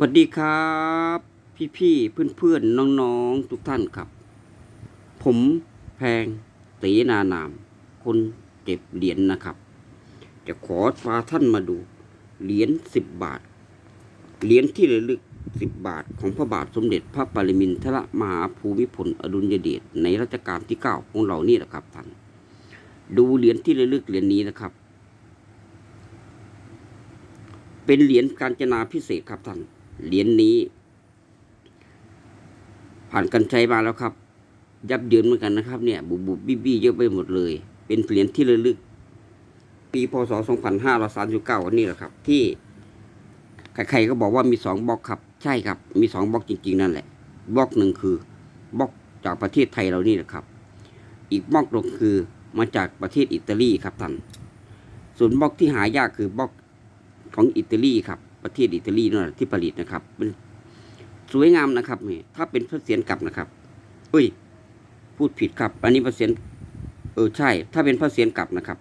สวัสดีครับ พี่พี่เพื่อนเพื่อนๆน้องๆ ทุกท่านครับ ผมแพงตีนานาม คนเก็บเหรียญนะครับ จะขอพาท่านมาดู เหรียญสิบบาท เหรียญที่ระลึกสิบบาทของพระบาทสมเด็จพระปรมินทรมหาภูมิพลอดุลยเดชในรัชกาลที่เก้าของเรานี่แหละครับท่านดูเหรียญที่ระลึกเหรียญนี้นะครับ เป็นเหรียญการจนาพิเศษครับท่าน เหรียญนี้ ผ่านกันใช้มาแล้วครับ ยับเยินเหมือนกันนะครับ เนี่ยบุบบุบบี้บี้เยอะไปหมดเลย เป็นเหรียญที่ระลึก ปีพศ 2539นี่แหละครับ ที่ใครๆก็บอกว่ามีสองบล็อกครับ ใช่ครับ มีสองบล็อกจริงๆนั่นแหละบล็อกหนึ่งคือบล็อกจากประเทศไทยเรานี่แหละครับ อีกบล็อกหนึ่งคือมาจากประเทศอิตาลีครับท่านส่วนบล็อกที่หายากคือบล็อกของอิตาลีครับ ประเทศอิตาลีนั่นแหละที่ผลิตนะครับสวยงามนะครับนี่ถ้าเป็นพระเศียรกลับนะครับอุ้ย พูดผิดครับ อันนี้พระเศียรเออใช่ ถ้าเป็นพระเศียรกลับนะครับ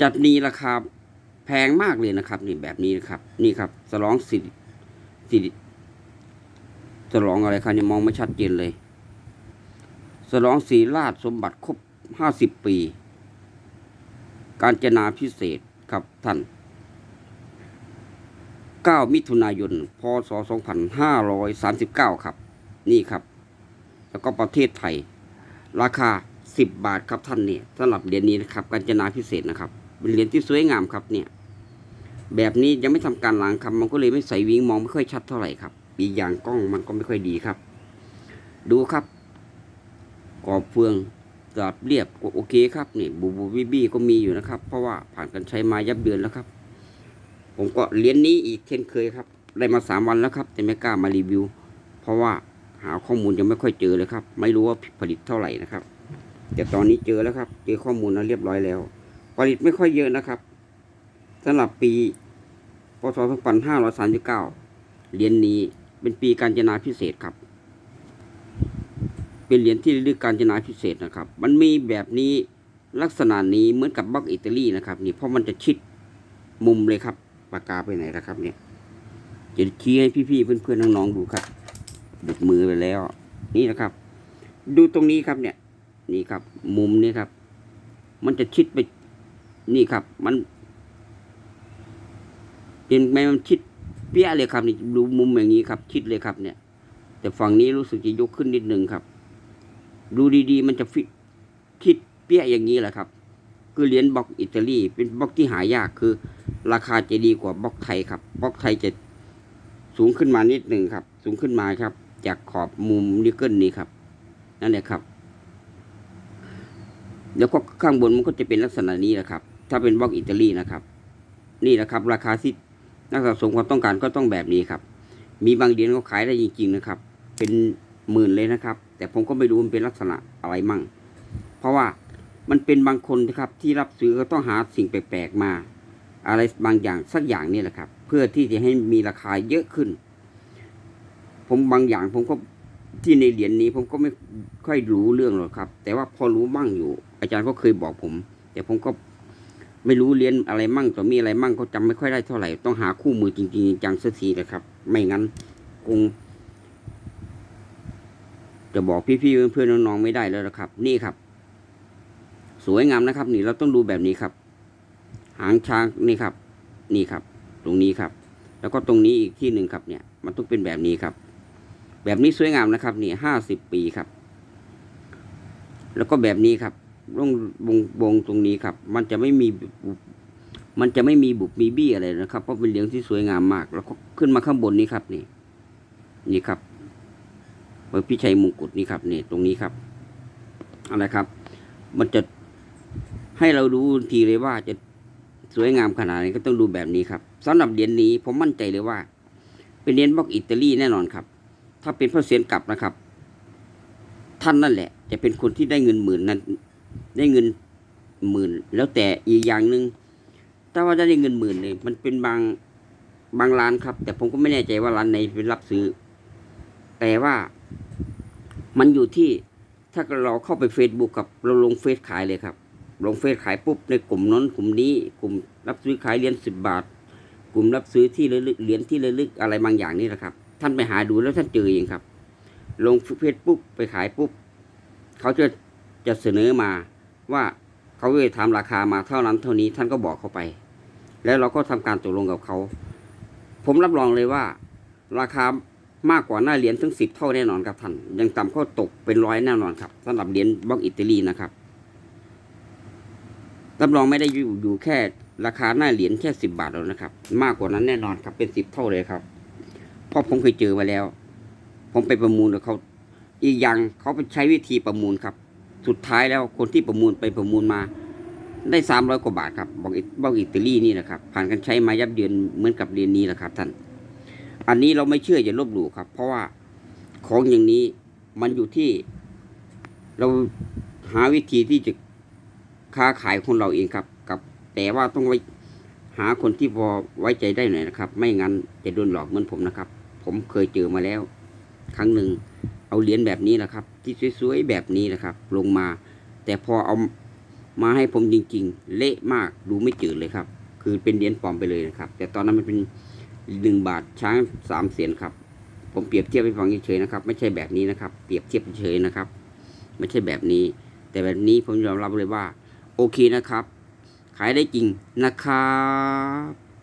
จัดมีราคาแพงมากเลยนะครับ นี่แบบนี้นะครับ นี่ครับสลองสิสิสลองอะไรครับเนี่ยมองไม่ชัดเจนเลยสลองสีราชสมบัติครบห้าสิบปี การจนาพิเศษครับท่าน 9 มิถุนายน พศ 2539 ครับ นี่ครับ แล้วก็ประเทศไทย ราคา 10 บาทครับท่านเนี่ยสำหรับเหรียญนี้นะครับการจนาพิเศษนะครับ เป็นเหรียญที่สวยงามครับเนี่ย แบบนี้ยังไม่ทำการล้างครับ มันก็เลยไม่ใสวิงมองไม่ค่อยชัดเท่าไหร่ครับ อีกอย่างกล้องมันก็ไม่ค่อยดีครับ ดูครับกรอบเฟืองกราบเรียบก็โอเคครับนี่บูบูบี้บี้ก็มีอยู่นะครับ เพราะว่าผ่านการใช้มายับเยินแล้วครับ ผมก็เหรียญนนี้อีกเช่นเคยครับ ได้มาสามวันแล้วครับ แต่ไม่กล้ามารีวิว เพราะว่าหาข้อมูลยังไม่ค่อยเจอเลยครับ ไม่รู้ว่าผลิตเท่าไหร่นะครับแต่ตอนนี้เจอแล้วครับ เจอข้อมูลแล้วเรียบร้อยแล้ว ผลิตไม่ค่อยเยอะนะครับสำหรับปีพศ2539เหรียญนี้เป็นปีการจนาพิเศษครับ เป็นเหรียญที่ระลึกการจนาพิเศษนะครับ มันมีแบบนี้ลักษณะนี้เหมือนกับบล็อกอิตาลีนะครับ นี่เพราะมันจะชิดมุมเลยครับ ปากกาไปไหนแล้วครับ เนี่ยจะชี้ให้พี่ๆเพื่อนๆน้องๆดูครับดุดมือไปแล้ว นี่นะครับ ดูตรงนี้ครับเนี่ย นี่ครับ มุมนี้ครับ มันจะชิดไป นี่ครับ มันเป็นไหมมันชิดเปี้ยเลยครับนี่ดูมุมอย่างนี้ครับ ชิดเลยครับ เนี่ย แต่ฝั่งนี้รู้สึกจะยกขึ้นนิดนึงครับ ดูดีๆ มันจะฟิชิดเปี้ยอย่างนี้แหละครับ คือเหรียญบล็อกอิตาลีเป็นบล็อกที่หายากคือ ราคาจะดีกว่าบล็อกไทยครับบล็อกไทยจะสูงขึ้นมานิดหนึ่งครับ สูงขึ้นมาครับ จากขอบมุมนิกเกิลนี้ครับ นั่นแหละครับ แล้วก็ข้างบนมันก็จะเป็นลักษณะนี้แหละครับ ถ้าเป็นบล็อกอิตาลีนะครับ นี่แหละครับ ราคาที่นักสะสมความต้องการก็ต้องแบบนี้ครับ มีบางเหรียญเขาขายได้จริง ๆนะครับ เป็นหมื่นเลยนะครับ แต่ผมก็ไม่รู้มันเป็นลักษณะอะไรมั่ง เพราะว่า มันเป็นบางคนนะครับที่รับซื้อก็ต้องหาสิ่งแปลกๆมา อะไรบางอย่างสักอย่างนี่แหละครับ เพื่อที่จะให้มีราคาเยอะขึ้น ผมบางอย่างผมก็ที่ในเหรียญนี้ผมก็ไม่ค่อยรู้เรื่องหรอกครับ แต่ว่าพอรู้บ้างอยู่ อาจารย์ก็เคยบอกผม แต่ผมก็ไม่รู้เรียนอะไรมั่งต่อมีอะไรมั่งก็จำไม่ค่อยได้เท่าไหร่ต้องหาคู่มือจริงๆจังสักทีนะครับ ไม่งั้นคงจะบอกพี่ๆเพื่อนๆน้องๆไม่ได้แล้วนะครับ นี่ครับ สวยงามนะครับ นี่เราต้องดูแบบนี้ครับ หางช้างนี่ครับ นี่ครับ ตรงนี้ครับ แล้วก็ตรงนี้อีกที่หนึ่งครับเนี่ย มันต้องเป็นแบบนี้ครับ แบบนี้สวยงามนะครับ นี่ห้าสิบปีครับ แล้วก็แบบนี้ครับวงวงวงตรงนี้ครับ มันจะไม่มีมันจะไม่มีบุบมีบี้อะไรนะครับ เพราะเป็นเหรียญที่สวยงามมาก แล้วก็ขึ้นมาข้างบนนี้ครับ นี่ นี่ครับเบอร์พิชัยมงกุฎนี่ครับนี่ตรงนี้ครับ อะไรครับ มันจะ ให้เรารู้ทีเลยว่าจะสวยงามขนาดไหนก็ต้องดูแบบนี้ครับสำหรับเหรียญนี้ผมมั่นใจเลยว่า เป็นเหรียญบล็อกอิตาลีแน่นอนครับ ถ้าเป็นพระเศียรกลับนะครับ ท่านนั่นแหละ จะเป็นคนที่ได้เงินหมื่นนั้น ได้เงินหมื่น แล้วแต่อีกอย่างหนึ่งถ้าว่าได้เงินหมื่นเนี่ยมันเป็นบางบางร้านครับ แต่ผมก็ไม่แน่ใจว่าร้านไหนเป็นรับซื้อ แต่ว่ามันอยู่ที่ถ้าเราเข้าไป Facebook กับเราลงเฟซขายเลยครับ ลงเฟซขายปุ๊บในกลุ่มนั้นกลุ่มนี้กลุ่มรับซื้อขายเหรียญสิบบาท กลุ่มรับซื้อที่ระลึกเหรียญที่ระลึกอะไรบางอย่างนี่แหละครับ ท่านไปหาดูแล้วท่านเจอเองครับ ลงเฟซปุ๊บไปขายปุ๊บเขาจะจะเสนอมาว่าเขาจะทำราคามาเท่านั้นเท่านี้ท่านก็บอกเขาไป แล้วเราก็ทำการตกลงกับเขา ผมรับรองเลยว่า ราคามากกว่าหน้าเหรียญถึงสิบเท่าแน่นอนครับท่านยังต่ำก็ตกเป็นร้อยแน่นอนครับสำหรับเหรียญบล็อกอิตาลีนะครับ รับรองไม่ได้อยู่อยู่แค่ราคาหน้าเหรียญแค่สิบบาทแล้วนะครับ มากกว่านั้นแน่นอนครับเป็นสิบเท่าเลยครับเพราะผมเคยเจอมาแล้ว ผมไปประมูลกับเขาอีกอย่างเขาไปใช้วิธีประมูลครับ สุดท้ายแล้วคนที่ประมูลไปประมูลมา ได้สามร้อยกว่าบาทครับบอกอิบอกอิตาลีนี่นะครับ ผ่านการใช้มายับเยินเหมือนกับเรียญนี้แหละครับท่าน อันนี้เราไม่เชื่ออย่าลบหลู่ครับ เพราะว่าของอย่างนี้มันอยู่ที่ เราหาวิธีที่จะ ค้าขายของเราเองครับ กับ แต่ว่าต้องไว้หาคนที่พอไว้ใจได้หน่อยนะครับ ไม่งั้นจะโดนหลอกเหมือนผมนะครับ ผมเคยเจอมาแล้ว ครั้งหนึ่งเอาเหรียญแบบนี้แหละครับ ที่สวยๆแบบนี้นะครับ ลงมา แต่พอเอามาให้ผมจริง ๆ เละมากดูไม่จืดเลยครับ คือเป็นเหรียญปลอมไปเลยนะครับ แต่ตอนนั้นมันเป็นหนึ่งบาทช้างสามเสียนครับ ผมเปรียบเทียบให้ฟังเฉยๆนะครับ ไม่ใช่แบบนี้นะครับ เปรียบเทียบเฉยๆนะครับ ไม่ใช่แบบนี้ แต่แบบนี้ผมยอมรับเลยว่า โอเคนะครับ ขายได้จริงนะครับ